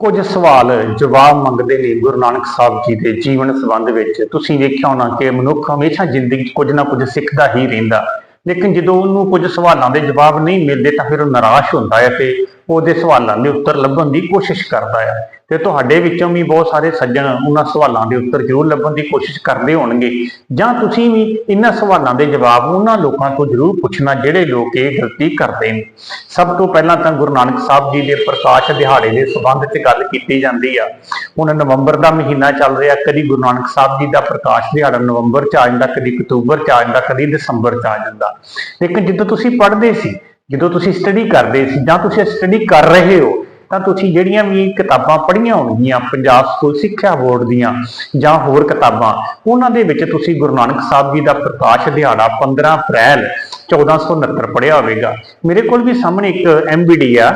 ਕੁਝ ਸਵਾਲ ਜਵਾਬ ਮੰਗਦੇ ਨੇ ਗੁਰੂ ਨਾਨਕ ਸਾਹਿਬ ਜੀ ਦੇ ਜੀਵਨ ਸੰਬੰਧ ਵਿੱਚ। ਤੁਸੀਂ ਵੇਖਿਆ ਹੋਣਾ ਕਿ ਮਨੁੱਖ ਹਮੇਸ਼ਾ ਜ਼ਿੰਦਗੀ 'ਚ ਕੁਝ ਨਾ ਕੁਝ ਸਿੱਖਦਾ ਹੀ ਰਹਿੰਦਾ। ਲੇਕਿਨ ਜਦੋਂ ਉਹਨੂੰ ਕੁਝ ਸਵਾਲਾਂ ਦੇ ਜਵਾਬ ਨਹੀਂ ਮਿਲਦੇ ਤਾਂ ਫਿਰ ਉਹ ਨਿਰਾਸ਼ ਹੁੰਦਾ ਹੈ ਤੇ ਉਹਦੇ ਸਵਾਲਾਂ ਦੇ ਉੱਤਰ ਲੱਭਣ ਦੀ ਕੋਸ਼ਿਸ਼ ਕਰਦਾ ਆ। ਤੇ ਤੁਹਾਡੇ ਵਿੱਚੋਂ ਵੀ ਬਹੁਤ ਸਾਰੇ ਸੱਜਣ ਉਹਨਾਂ ਸਵਾਲਾਂ ਦੇ ਉੱਤਰ ਜ਼ਰੂਰ ਲੱਭਣ ਦੀ ਕੋਸ਼ਿਸ਼ ਕਰਦੇ ਹੋਣਗੇ। ਜਾਂ ਤੁਸੀਂ ਵੀ ਇਹਨਾਂ ਸਵਾਲਾਂ ਦੇ ਜਵਾਬ ਉਹਨਾਂ ਲੋਕਾਂ ਤੋਂ ਜ਼ਰੂਰ ਪੁੱਛਣਾ ਜਿਹੜੇ ਲੋਕ ਇਹ ਗਲਤੀ ਕਰਦੇ ਨੇ। ਸਭ ਤੋਂ ਪਹਿਲਾਂ ਤਾਂ ਗੁਰੂ ਨਾਨਕ ਸਾਹਿਬ ਜੀ ਦੇ ਪ੍ਰਕਾਸ਼ ਦਿਹਾੜੇ ਦੇ ਸੰਬੰਧ 'ਚ ਗੱਲ ਕੀਤੀ ਜਾਂਦੀ ਆ। ਹੁਣ ਨਵੰਬਰ ਦਾ ਮਹੀਨਾ ਚੱਲ ਰਿਹਾ, ਕਦੀ ਗੁਰੂ ਨਾਨਕ ਸਾਹਿਬ ਜੀ ਦਾ ਪ੍ਰਕਾਸ਼ ਦਿਹਾੜਾ ਨਵੰਬਰ 'ਚ ਆ ਜਾਂਦਾ, ਕਦੀ ਅਕਤੂਬਰ 'ਚ ਆ ਜਾਂਦਾ, ਕਦੀ ਦਸੰਬਰ 'ਚ ਆ ਜਾਂਦਾ। ਲੇਕਿਨ ਜਦੋਂ ਤੁਸੀਂ ਪੜ੍ਹਦੇ ਸੀ ਜਦੋਂ ਤੁਸੀਂ ਸਟੱਡੀ ਕਰਦੇ ਸੀ ਜਾਂ ਤੁਸੀਂ ਸਟੱਡੀ ਕਰ ਰਹੇ ਹੋ, ਤਾਂ ਤੁਸੀਂ ਜਿਹੜੀਆਂ ਵੀ ਕਿਤਾਬਾਂ ਪੜ੍ਹੀਆਂ ਹੋਣਗੀਆਂ, ਪੰਜਾਬ ਸਕੂਲ ਸਿੱਖਿਆ ਬੋਰਡ ਦੀਆਂ ਜਾਂ ਹੋਰ ਕਿਤਾਬਾਂ, ਉਹਨਾਂ ਦੇ ਵਿੱਚ ਤੁਸੀਂ ਗੁਰੂ ਨਾਨਕ ਸਾਹਿਬ ਜੀ ਦਾ ਪ੍ਰਕਾਸ਼ ਦਿਹਾੜਾ 15 ਅਪ੍ਰੈਲ 1469 ਪੜ੍ਹਿਆ ਹੋਵੇਗਾ। ਮੇਰੇ ਕੋਲ ਵੀ ਸਾਹਮਣੇ ਇੱਕ ਐਮਬੀਡੀ ਆ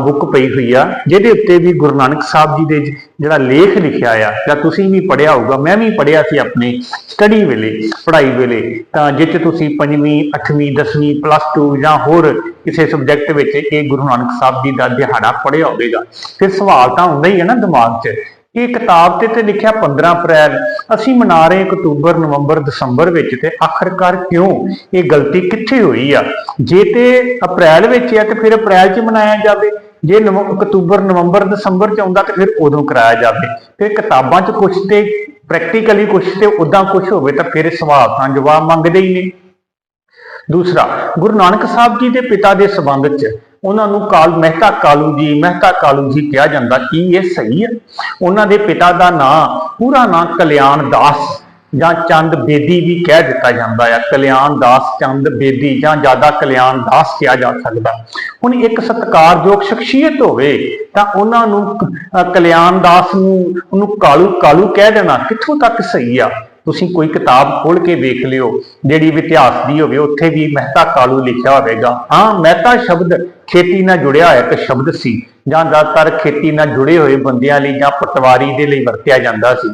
ਬੁੱਕ ਪਈ ਹੋਈ ਆ, ਜਿਹਦੇ ਉੱਤੇ ਵੀ ਗੁਰੂ ਨਾਨਕ ਸਾਹਿਬ ਜੀ ਦੇ ਜਿਹੜਾ ਲੇਖ ਲਿਖਿਆ ਆ, ਜਾਂ ਤੁਸੀਂ ਵੀ ਪੜ੍ਹਿਆ ਹੋਊਗਾ, ਮੈਂ ਵੀ ਪੜ੍ਹਿਆ ਸੀ ਆਪਣੇ ਸਟੱਡੀ ਵੇਲੇ, ਪੜ੍ਹਾਈ ਵੇਲੇ। ਤਾਂ ਜਿੱਥੇ ਤੁਸੀਂ ਪੰਜਵੀਂ, ਅੱਠਵੀਂ, ਦਸਵੀਂ ਪਲੱਸ 2 ਜਾਂ ਹੋਰ ਕਿਸੇ ਸਬਜੈਕਟ ਵਿੱਚ ਇਹ ਗੁਰੂ ਨਾਨਕ ਸਾਹਿਬ ਜੀ ਦਾ ਦਿਹਾੜਾ ਪੜ੍ਹਿਆ ਹੋਵੇਗਾ। ਫਿਰ ਸਵਾਲ ਤਾਂ ਹੁੰਦਾ ਹੀ ਹੈ ਨਾ ਦਿਮਾਗ 'ਚ ਇਹ ਕਿਤਾਬ ਤੇ ਤੇ ਲਿਖਿਆ 15 ਅਪ੍ਰੈਲ, ਅਸੀਂ ਮਨਾ ਰਹੇ ਅਕਤੂਬਰ, ਨਵੰਬਰ, ਦਸੰਬਰ ਵਿੱਚ ਤੇ ਆਖਰਕਾਰ ਕਿਉਂ? ਇਹ ਗਲਤੀ ਕਿੱਥੇ ਹੋਈ ਆ? ਜੇ ਤੇ ਅਪ੍ਰੈਲ ਵਿੱਚ ਆ ਤੇ ਫਿਰ ਅਪ੍ਰੈਲ 'ਚ ਮਨਾਇਆ ਜਾਵੇ। ਜੇ ਨਵ- ਅਕਤੂਬਰ, ਨਵੰਬਰ, ਦਸੰਬਰ 'ਚ ਆਉਂਦਾ ਤੇ ਫਿਰ ਉਦੋਂ ਕਰਾਇਆ ਜਾਵੇ। ਫਿਰ ਕਿਤਾਬਾਂ 'ਚ ਕੁਝ ਤੇ ਪ੍ਰੈਕਟੀਕਲੀ ਕੁਝ ਤੇ ਉਦਾਂ ਕੁਝ ਹੋਵੇ ਤਾਂ ਫਿਰ ਸਵਾਲ ਤਾਂ ਜਵਾਬ ਮੰਗਦੇ ਹੀ ਨੇ। ਦੂਸਰਾ, ਗੁਰੂ ਨਾਨਕ ਸਾਹਿਬ ਜੀ ਦੇ ਪਿਤਾ ਦੇ ਸੰਬੰਧ 'ਚ ਉਹਨਾਂ ਨੂੰ ਕਾਲ ਮਹਿਤਾ ਕਾਲੂ ਜੀ ਮਹਿਤਾ ਕਾਲੂ ਜੀ ਕਿਹਾ ਜਾਂਦਾ ਕੀ ਇਹ ਸਹੀ ਹੈ। ਉਹਨਾਂ ਦੇ ਪਿਤਾ ਦਾ ਨਾਂ ਪੂਰਾ ਨਾਂ ਕਲਿਆਣ ਦਾਸ ਜਾਂ ਚੰਦ ਬੇਦੀ ਵੀ ਕਹਿ ਦਿੱਤਾ ਜਾਂਦਾ ਹੈ ਕਲਿਆਣ ਦਾਸ, ਚੰਦ ਬੇਦੀ ਜਾਂ ਜ਼ਿਆਦਾ ਕਲਿਆਣ ਦਾਸ ਕਿਹਾ ਜਾ ਸਕਦਾ। ਹੁਣ ਇੱਕ ਸਤਿਕਾਰਯੋਗ ਸ਼ਖਸੀਅਤ ਹੋਵੇ ਤਾਂ ਉਹਨਾਂ ਨੂੰ ਕਲਿਆਣ ਦਾਸ ਨੂੰ, ਉਹਨੂੰ ਕਾਲੂ ਕਾਲੂ ਕਹਿ ਦੇਣਾ ਕਿੱਥੋਂ ਤੱਕ ਸਹੀ ਆ? ਤੁਸੀਂ ਕੋਈ ਕਿਤਾਬ ਖੋਲ ਕੇ ਵੇਖ ਲਿਓ, ਜਿਹੜੀ ਇਤਿਹਾਸ ਦੀ ਹੋਵੇ, ਉੱਥੇ ਵੀ ਮਹਿਤਾ ਕਾਲੂ ਲਿਖਿਆ ਹੋਵੇਗਾ। ਹਾਂ, ਮਹਿਤਾ ਸ਼ਬਦ ਖੇਤੀ ਨਾਲ ਜੁੜਿਆ ਹੋਇਆ ਇੱਕ ਸ਼ਬਦ ਸੀ, ਜਾਂ ਜ਼ਿਆਦਾਤਰ ਖੇਤੀ ਨਾਲ ਜੁੜੇ ਹੋਏ ਬੰਦਿਆਂ ਲਈ ਜਾਂ ਪਟਵਾਰੀ ਦੇ ਲਈ ਵਰਤਿਆ ਜਾਂਦਾ ਸੀ।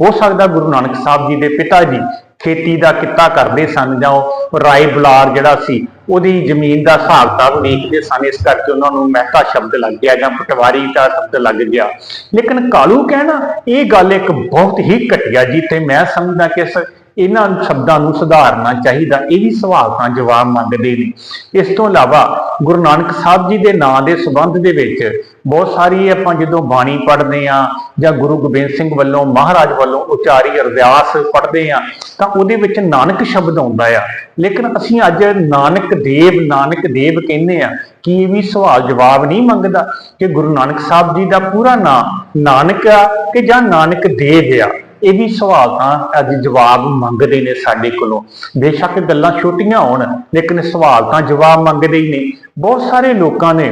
ਹੋ ਸਕਦਾ ਗੁਰੂ ਨਾਨਕ ਸਾਹਿਬ ਜੀ ਦੇ ਪਿਤਾ ਜੀ ਖੇਤੀ ਦਾ ਕਿੱਤਾ ਕਰਦੇ ਸਨ ਜਾਂ ਉਹ ਰਾਏ ਬੁਲਾਰ ਜਿਹੜਾ ਸੀ, ਉਹਦੀ ਜ਼ਮੀਨ ਦਾ ਹਿਸਾਬ ਕਿਤਾਬ ਵੇਖਦੇ ਸਨ, ਇਸ ਕਰਕੇ ਉਹਨਾਂ ਨੂੰ ਮਹਿਤਾ ਸ਼ਬਦ ਲੱਗ ਗਿਆ ਜਾਂ ਪਟਵਾਰੀ ਦਾ ਸ਼ਬਦ ਲੱਗ ਗਿਆ। ਲੇਕਿਨ ਕਾਲੂ ਕਹਿਣਾ, ਇਹ ਗੱਲ ਇੱਕ ਬਹੁਤ ਹੀ ਘਟੀਆ ਜੀ, ਤੇ ਮੈਂ ਸਮਝਦਾ ਕਿ ਇਸ ਇਹਨਾਂ ਸ਼ਬਦਾਂ ਨੂੰ ਸੁਧਾਰਨਾ ਚਾਹੀਦਾ। ਇਹ ਵੀ ਸਵਾਲ ਤਾਂ ਜਵਾਬ ਮੰਗਦੇ ਨੇ। ਇਸ ਤੋਂ ਇਲਾਵਾ ਗੁਰੂ ਨਾਨਕ ਸਾਹਿਬ ਜੀ ਦੇ ਨਾਂ ਦੇ ਸੰਬੰਧ ਦੇ ਵਿੱਚ ਬਹੁਤ ਸਾਰੀ ਆਪਾਂ ਜਦੋਂ ਬਾਣੀ ਪੜ੍ਹਦੇ ਆ ਜਾਂ ਗੁਰੂ ਗੋਬਿੰਦ ਸਿੰਘ ਵੱਲੋਂ, ਮਹਾਰਾਜ ਵੱਲੋਂ ਉਚਾਰੀ ਅਰਦਾਸ ਪੜ੍ਹਦੇ ਆ ਤਾਂ ਉਹਦੇ ਵਿੱਚ ਨਾਨਕ ਸ਼ਬਦ ਆਉਂਦਾ ਆ। ਲੇਕਿਨ ਅਸੀਂ ਅੱਜ ਨਾਨਕ ਦੇਵ ਨਾਨਕ ਦੇਵ ਕਹਿੰਦੇ ਆ ਕਿ ਇਹ ਵੀ ਸਵਾਲ ਜਵਾਬ ਨਹੀਂ ਮੰਗਦਾ ਕਿ ਗੁਰੂ ਨਾਨਕ ਸਾਹਿਬ ਜੀ ਦਾ ਪੂਰਾ ਨਾਮ ਨਾਨਕ ਆ ਕਿ ਜਾਂ ਨਾਨਕ ਦੇਵ ਆ। ਇਹ ਵੀ ਸਵਾਲ ਤਾਂ ਅੱਜ ਜਵਾਬ ਮੰਗਦੇ ਨੇ ਸਾਡੇ ਕੋਲੋਂ। ਬੇਸ਼ੱਕ ਗੱਲਾਂ ਛੋਟੀਆਂ ਹੋਣ, ਲੇਕਿਨ ਸਵਾਲ ਤਾਂ ਜਵਾਬ ਮੰਗਦੇ ਹੀ ਨੇ। ਬਹੁਤ ਸਾਰੇ ਲੋਕਾਂ ਨੇ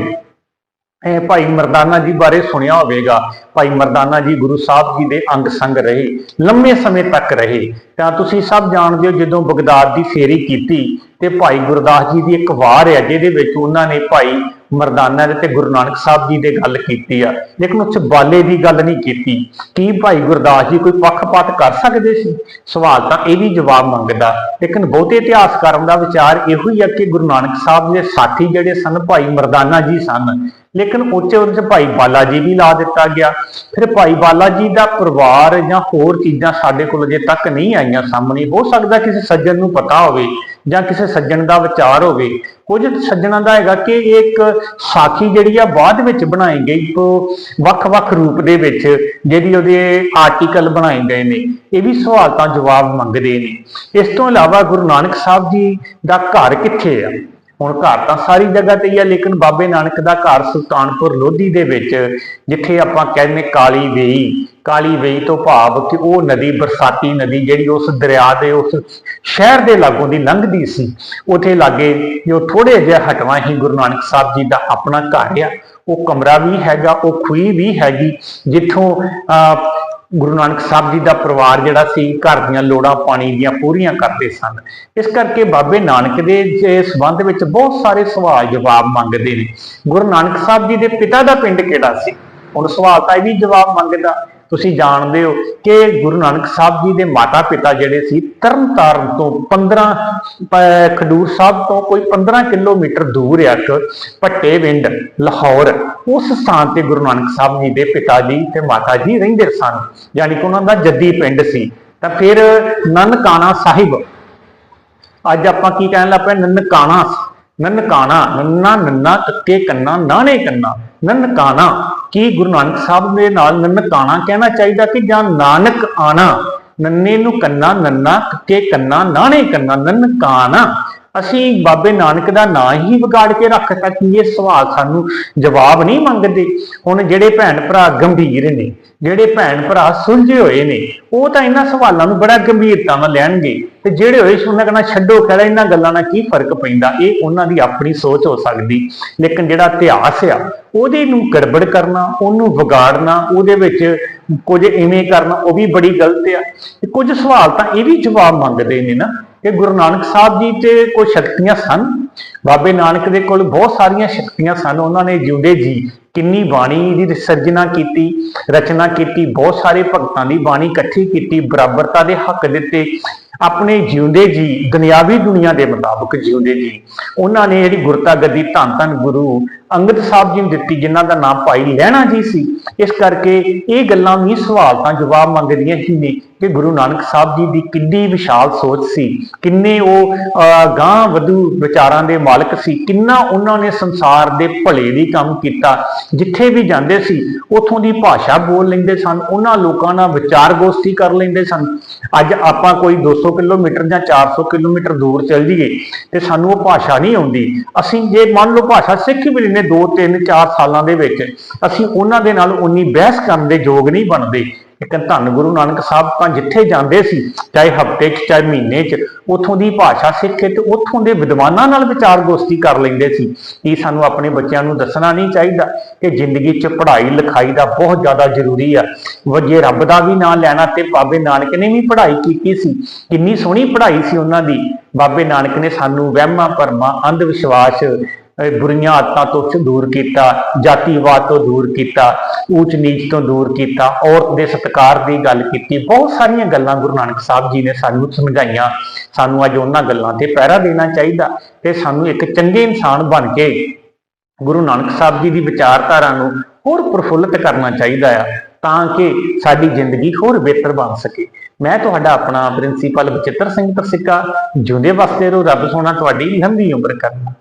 ਇਹ ਭਾਈ ਮਰਦਾਨਾ ਜੀ ਬਾਰੇ ਸੁਣਿਆ ਹੋਵੇਗਾ। ਭਾਈ ਮਰਦਾਨਾ ਜੀ ਗੁਰੂ ਸਾਹਿਬ ਜੀ ਦੇ ਅੰਗ ਸੰਗ ਰਹੇ, ਲੰਮੇ ਸਮੇਂ ਤੱਕ ਰਹੇ। ਤਾਂ ਤੁਸੀਂ ਸਭ ਜਾਣਦੇ ਹੋ ਜਦੋਂ ਬਗਦਾਦ ਦੀ ਫੇਰੀ ਕੀਤੀ, ਤੇ ਭਾਈ ਗੁਰਦਾਸ ਜੀ ਦੀ ਇੱਕ ਵਾਰ ਹੈ, ਜਿਹਦੇ ਵਿੱਚ ਉਹਨਾਂ ਨੇ ਭਾਈ ਮਰਦਾਨਾ ਦੇ ਤੇ ਗੁਰੂ ਨਾਨਕ ਸਾਹਿਬ ਜੀ ਦੇ ਗੱਲ ਕੀਤੀ ਆ। ਲੇਕਿਨ ਉੱਥੇ ਬਾਲੇ ਦੀ ਗੱਲ ਨਹੀਂ ਕੀਤੀ। ਕੀ ਭਾਈ ਗੁਰਦਾਸ ਜੀ ਕੋਈ ਪੱਖਪਾਤ ਕਰ ਸਕਦੇ ਸੀ? ਸਵਾਲ ਤਾਂ ਇਹ ਵੀ ਜਵਾਬ ਮੰਗਦਾ। ਲੇਕਿਨ ਬਹੁਤੇ ਇਤਿਹਾਸਕਾਰਾਂ ਦਾ ਵਿਚਾਰ ਇਹੋ ਹੀ ਹੈ ਕਿ ਗੁਰੂ ਨਾਨਕ ਸਾਹਿਬ ਦੇ ਸਾਥੀ ਜਿਹੜੇ ਸਨ, ਭਾਈ ਮਰਦਾਨਾ ਜੀ ਸਨ ਲੇਕਿਨ ਉੱਚੇ ਉਹਦੇ 'ਚ ਭਾਈ ਬਾਲਾ ਜੀ ਵੀ ਲਾ ਦਿੱਤਾ ਗਿਆ। ਫਿਰ ਭਾਈ ਬਾਲਾ ਜੀ ਦਾ ਪਰਿਵਾਰ ਜਾਂ ਹੋਰ ਚੀਜ਼ਾਂ ਸਾਡੇ ਕੋਲ ਅਜੇ ਤੱਕ ਨਹੀਂ ਆਈਆਂ ਸਾਹਮਣੇ। ਹੋ ਸਕਦਾ ਕਿਸੇ ਸੱਜਣ ਨੂੰ ਪਤਾ ਹੋਵੇ ਜਾਂ ਕਿਸੇ ਸੱਜਣ ਦਾ ਵਿਚਾਰ ਹੋਵੇ। ਕੁਝ ਸੱਜਣਾਂ ਦਾ ਹੈਗਾ ਕਿ ਇਹ ਇੱਕ ਸਾਖੀ ਜਿਹੜੀ ਆ ਬਾਅਦ ਵਿੱਚ ਬਣਾਈ ਗਈ ਵੱਖ-ਵੱਖ ਰੂਪ ਦੇ ਵਿੱਚ ਜਿਹੜੀ ਉਹਦੇ ਆਰਟੀਕਲ ਬਣਾਏ ਗਏ ਨੇ। ਇਹ ਵੀ ਸਵਾਲ ਤਾਂ ਜਵਾਬ ਮੰਗਦੇ ਨੇ। ਇਸ ਤੋਂ ਇਲਾਵਾ ਗੁਰੂ ਨਾਨਕ ਸਾਹਿਬ ਜੀ ਦਾ ਘਰ ਕਿੱਥੇ ਆ? ਹੁਣ ਘਰ ਤਾਂ ਸਾਰੀ ਜਗ੍ਹਾ ਤੇ ਹੀ ਆ, ਲੇਕਿਨ ਬਾਬੇ ਨਾਨਕ ਦਾ ਘਰ ਸੁਲਤਾਨਪੁਰ ਲੋਧੀ ਦੇ ਵਿੱਚ, ਜਿੱਥੇ ਆਪਾਂ ਕਹਿੰਦੇ ਕਾਲੀ ਵੇਈ ਕਾਲੀ ਵੇਈ ਤੋਂ ਭਾਵ ਕਿ ਉਹ ਨਦੀ, ਬਰਸਾਤੀ ਨਦੀ ਜਿਹੜੀ ਉਸ ਦਰਿਆ ਦੇ, ਉਸ ਸ਼ਹਿਰ ਦੇ ਲਾਗੋਂ ਦੀ ਲੰਘਦੀ ਸੀ। ਉਥੇ ਲਾਗੇ ਜੋ ਥੋੜੇ ਜਿਹਾ ਹਟਵਾ ਹੀ ਗੁਰੂ ਨਾਨਕ ਸਾਹਿਬ ਜੀ ਦਾ ਆਪਣਾ ਘਰ ਆ, ਉਹ ਕਮਰਾ ਵੀ ਹੈਗਾ, ਉਹ ਖੂਹੀ ਵੀ ਹੈਗੀ, ਜਿੱਥੋਂ, ਅਹ ਗੁਰੂ ਨਾਨਕ ਸਾਹਿਬ ਜੀ ਦਾ ਪਰਿਵਾਰ ਜਿਹੜਾ ਸੀ, ਘਰ ਦੀਆਂ ਲੋੜਾਂ ਪਾਣੀ ਦੀਆਂ ਪੂਰੀਆਂ ਕਰਦੇ ਸਨ। ਇਸ ਕਰਕੇ ਬਾਬੇ ਨਾਨਕ ਦੇ ਜੇ ਸੰਬੰਧ ਵਿੱਚ ਬਹੁਤ ਸਾਰੇ ਸਵਾਲ ਜਵਾਬ ਮੰਗਦੇ ਨੇ। ਗੁਰੂ ਨਾਨਕ ਸਾਹਿਬ ਜੀ ਦੇ ਪਿਤਾ ਦਾ ਪਿੰਡ ਕਿਹੜਾ ਸੀ? ਹੁਣ ਸਵਾਲ ਤਾਂ ਇਹ ਵੀ ਜਵਾਬ ਮੰਗਦਾ। ਤੁਸੀਂ ਜਾਣਦੇ ਹੋ ਕਿ ਗੁਰੂ ਨਾਨਕ ਸਾਹਿਬ ਜੀ ਦੇ ਮਾਤਾ ਪਿਤਾ ਜਿਹੜੇ ਸੀ, ਤਰਨਤਾਰਨ ਤੋਂ 15 ਖਡੂਰ ਸਾਹਿਬ ਤੋਂ ਕੋਈ 15 ਕਿਲੋਮੀਟਰ ਦੂਰ ਆ ਇੱਕ ਭੱਟੇ ਵਿੰਡ, ਲਾਹੌਰ। ਉਸ ਸਥਾਨ ਤੇ ਗੁਰੂ ਨਾਨਕ ਸਾਹਿਬ ਜੀ ਦੇ ਪਿਤਾ ਜੀ ਤੇ ਮਾਤਾ ਜੀ ਰਹਿੰਦੇ ਸਨ। ਯਾਨੀ ਕਿ ਉਹਨਾਂ ਦਾ ਜੱਦੀ ਪਿੰਡ ਸੀ। ਤਾਂ ਫਿਰ ਨਨਕਾਣਾ ਸਾਹਿਬ, ਅੱਜ ਆਪਾਂ ਕੀ ਕਹਿਣ ਲੱਗ ਪਏ, ਨਨਕਾਣਾ ਨਨਕਾਣਾ ਨੰਨਾ ਨੰਨਾ, ਕੱਕੇ, ਕੰਨਾ ਨਾਣੇ ਕੰਨਾ। ਨਨਕਾਣਾ ਕੀ ਗੁਰੂ ਨਾਨਕ ਸਾਹਿਬ ਦੇ ਨਾਲ ਨਨਕਾਣਾ ਕਹਿਣਾ ਚਾਹੀਦਾ ਕਿ ਜਾਂ ਨਾਨਕ ਆਣਾ? ਨੰਨੇ ਨੂੰ ਕੰਨਾ, ਨੰਨਾ, ਕੱਕੇ, ਕੰਨਾ ਨਾਣੇ ਕੰਨਾ। ਨਨਕਾਣਾ ਅਸੀਂ ਬਾਬੇ ਨਾਨਕ ਦਾ ਨਾਂ ਹੀ ਵਿਗਾੜ ਕੇ ਰੱਖ ਕਿ ਸਵਾਲ ਸਾਨੂੰ ਜਵਾਬ ਨਹੀਂ ਮੰਗਦੇ। ਹੁਣ ਜਿਹੜੇ ਭੈਣ ਭਰਾ ਗੰਭੀਰ ਨੇ, ਜਿਹੜੇ ਭੈਣ ਭਰਾ ਸੁਲਝੇ ਹੋਏ ਨੇ, ਉਹ ਤਾਂ ਇਹਨਾਂ ਸਵਾਲਾਂ ਨੂੰ ਬੜਾ ਗੰਭੀਰਤਾ ਨਾਲ ਲੈਣਗੇ। ਤੇ ਜਿਹੜੇ ਹੋਏ ਸੀ ਉਹਨਾਂ ਕਹਿੰਦਾ ਛੱਡੋ ਕਹਿੰਦਾ ਇਹਨਾਂ ਗੱਲਾਂ ਨਾਲ ਕੀ ਫ਼ਰਕ ਪੈਂਦਾ? ਇਹ ਉਹਨਾਂ ਦੀ ਆਪਣੀ ਸੋਚ ਹੋ ਸਕਦੀ। ਲੇਕਿਨ ਜਿਹੜਾ ਇਤਿਹਾਸ ਆ, ਉਹਦੇ ਨੂੰ ਗੜਬੜ ਕਰਨਾ, ਉਹਨੂੰ ਵਿਗਾੜਨਾ, ਉਹਦੇ ਵਿੱਚ ਕੁਝ ਇਵੇਂ ਕਰਨਾ, ਉਹ ਵੀ ਬੜੀ ਗਲਤ ਆ। ਤੇ ਕੁਝ ਸਵਾਲ ਤਾਂ ਇਹ ਵੀ ਜਵਾਬ ਮੰਗਦੇ ਨੇ ਨਾ ਕਿ ਗੁਰੂ ਨਾਨਕ ਸਾਹਿਬ ਜੀ ਤੇ ਕੋਈ ਸ਼ਕਤੀਆਂ ਸਨ। ਬਾਬੇ ਨਾਨਕ ਦੇ ਕੋਲ ਬਹੁਤ ਸਾਰੀਆਂ ਸ਼ਕਤੀਆਂ ਸਨ। ਉਹਨਾਂ ਨੇ ਜਿਉਂਦੇ ਜੀ, ਕਿੰਨੀ ਬਾਣੀ ਦੀ ਸਿਰਜਣਾ ਕੀਤੀ, ਰਚਨਾ ਕੀਤੀ, ਬਹੁਤ ਸਾਰੇ ਭਗਤਾਂ ਦੀ ਬਾਣੀ ਇਕੱਠੀ ਕੀਤੀ, ਬਰਾਬਰਤਾ ਦੇ ਹੱਕ ਦਿੱਤੇ। ਆਪਣੇ ਜਿਉਂਦੇ ਜੀ, ਦੁਨਿਆਵੀ ਦੁਨੀਆ ਦੇ ਮੁਤਾਬਕ ਜਿਉਂਦੇ ਜੀ। ਉਹਨਾਂ ਨੇ ਜਿਹੜੀ ਗੁਰਤਾ ਗੱਦੀ ਧੰਨ ਧੰਨ ਗੁਰੂ ਅੰਗਦ ਸਾਹਿਬ ਜੀ ਨੂੰ ਦਿੱਤੀ, ਜਿਨ੍ਹਾਂ ਦਾ ਨਾਮ ਭਾਈ ਲਹਿਣਾ ਜੀ ਸੀ। ਇਸ ਕਰਕੇ ਇਹ ਗੱਲਾਂ ਵੀ ਸਵਾਲ ਤਾਂ ਜਵਾਬ ਮੰਗਦੀਆਂ ਹੀ ਨੇ ਕਿ ਗੁਰੂ ਨਾਨਕ ਸਾਹਿਬ ਜੀ ਦੀ ਕਿੰਨੀ ਵਿਸ਼ਾਲ ਸੋਚ ਸੀ ਕਿੰਨੇ ਉਹ ਅਹ, ਗਾਂਹ ਵਧੂ ਵਿਚਾਰਾਂ ਦੇ ਮਾਲਕ ਸੀ ਕਿੰਨਾ ਉਹਨਾਂ ਨੇ ਸੰਸਾਰ ਦੇ ਭਲੇ ਲਈ ਕੰਮ ਕੀਤਾ ਜਿੱਥੇ ਵੀ ਜਾਂਦੇ ਸੀ ਉਥੋਂ ਦੀ ਭਾਸ਼ਾ ਬੋਲ ਲੈਂਦੇ ਸਨ ਉਹਨਾਂ ਲੋਕਾਂ ਨਾਲ ਵਿਚਾਰ ਗੋਸ਼ਟੀ ਕਰ ਲੈਂਦੇ ਸਨ। ਅੱਜ ਆਪਾਂ ਕੋਈ 200 ਕਿਲੋਮੀਟਰ ਜਾਂ 400 ਕਿਲੋਮੀਟਰ ਦੂਰ ਚੱਲ ਜਾਈਏ ਤੇ ਸਾਨੂੰ ਉਹ ਭਾਸ਼ਾ ਨਹੀਂ ਆਉਂਦੀ। ਅਸੀਂ ਜੇ ਮੰਨ ਲਓ ਭਾਸ਼ਾ ਸਿੱਖ ਵੀ ਲੈਨੇ 2 3 4 ਸਾਲਾਂ ਦੇ ਵਿੱਚ ਅਸੀਂ ਉਹਨਾਂ ਦੇ ਨਾਲ ਉਨੀ ਬਹਿਸ ਕਰਨ ਦੇ ਯੋਗ ਨਹੀਂ ਬਣਦੇ। ਲੇਕਿਨ ਧੰਨ ਗੁਰੂ ਨਾਨਕ ਸਾਹਿਬ ਤਾਂ ਜਿੱਥੇ ਜਾਂਦੇ ਸੀ, ਚਾਹੇ ਹਫ਼ਤੇ 'ਚ, ਚਾਹੇ ਮਹੀਨੇ 'ਚ, ਉਥੋਂ ਦੀ ਭਾਸ਼ਾ ਸਿੱਖੇ ਤੇ ਉਥੋਂ ਦੇ ਵਿਦਵਾਨਾਂ ਨਾਲ ਵਿਚਾਰ ਗੋਸ਼ਟੀ ਕਰ ਲੈਂਦੇ ਸੀ। ਇਹ ਸਾਨੂੰ ਆਪਣੇ ਬੱਚਿਆਂ ਨੂੰ ਦੱਸਣਾ ਨਹੀਂ ਚਾਹੀਦਾ ਕਿ ਜ਼ਿੰਦਗੀ 'ਚ ਪੜ੍ਹਾਈ, ਲਿਖਾਈ ਦਾ ਬਹੁਤ ਜ਼ਿਆਦਾ ਜ਼ਰੂਰੀ ਆ। ਵਜੇ ਰੱਬ ਦਾ ਵੀ ਨਾਂ ਲੈਣਾ ਤੇ ਬਾਬੇ ਨਾਨਕ ਨੇ ਵੀ ਪੜ੍ਹਾਈ ਕੀਤੀ ਸੀ। ਕਿੰਨੀ ਸੋਹਣੀ ਪੜ੍ਹਾਈ ਸੀ ਉਹਨਾਂ ਦੀ। ਬਾਬੇ ਨਾਨਕ ਨੇ ਸਾਨੂੰ ਵਹਿਮਾਂ, ਭਰਮਾਂ, ਅੰਧ ਵਿਸ਼ਵਾਸ ਬੁਰੀਆਂ ਆਦਤਾਂ ਤੋਂ ਦੂਰ ਕੀਤਾ, ਜਾਤੀਵਾਦ ਤੋਂ ਦੂਰ ਕੀਤਾ ਊਚ ਨੀਚ ਤੋਂ ਦੂਰ ਕੀਤਾ, ਔਰਤ ਦੇ ਸਤਿਕਾਰ ਦੀ ਗੱਲ ਕੀਤੀ, ਬਹੁਤ ਸਾਰੀਆਂ ਗੱਲਾਂ ਗੁਰੂ ਨਾਨਕ ਸਾਹਿਬ ਜੀ ਨੇ ਸਾਨੂੰ ਸਮਝਾਈਆਂ। ਸਾਨੂੰ ਅੱਜ ਉਹਨਾਂ ਗੱਲਾਂ ਤੇ ਪਹਿਰਾ ਦੇਣਾ ਚਾਹੀਦਾ ਤੇ ਸਾਨੂੰ ਇੱਕ ਚੰਗੇ ਇਨਸਾਨ ਬਣ ਕੇ ਗੁਰੂ ਨਾਨਕ ਸਾਹਿਬ ਜੀ ਦੀ ਵਿਚਾਰਧਾਰਾ ਨੂੰ ਹੋਰ ਪ੍ਰਫੁੱਲਤ ਕਰਨਾ ਚਾਹੀਦਾ ਆ, ਤਾਂ ਕਿ ਸਾਡੀ ਜ਼ਿੰਦਗੀ ਹੋਰ ਬਿਹਤਰ ਬਣ ਸਕੇ। ਮੈਂ ਤੁਹਾਡਾ ਆਪਣਾ ਪ੍ਰਿੰਸੀਪਲ ਬਚਿੱਤਰ ਸਿੰਘ ਤਰਸਿੱਕਾ ਜਿਉਂਦੇ ਵਸਦੇ ਰਹੋ ਰੱਬ ਸੋਨਾ ਤੁਹਾਡੀ ਲੰਬੀ ਉਮਰ ਕਰਨਾ।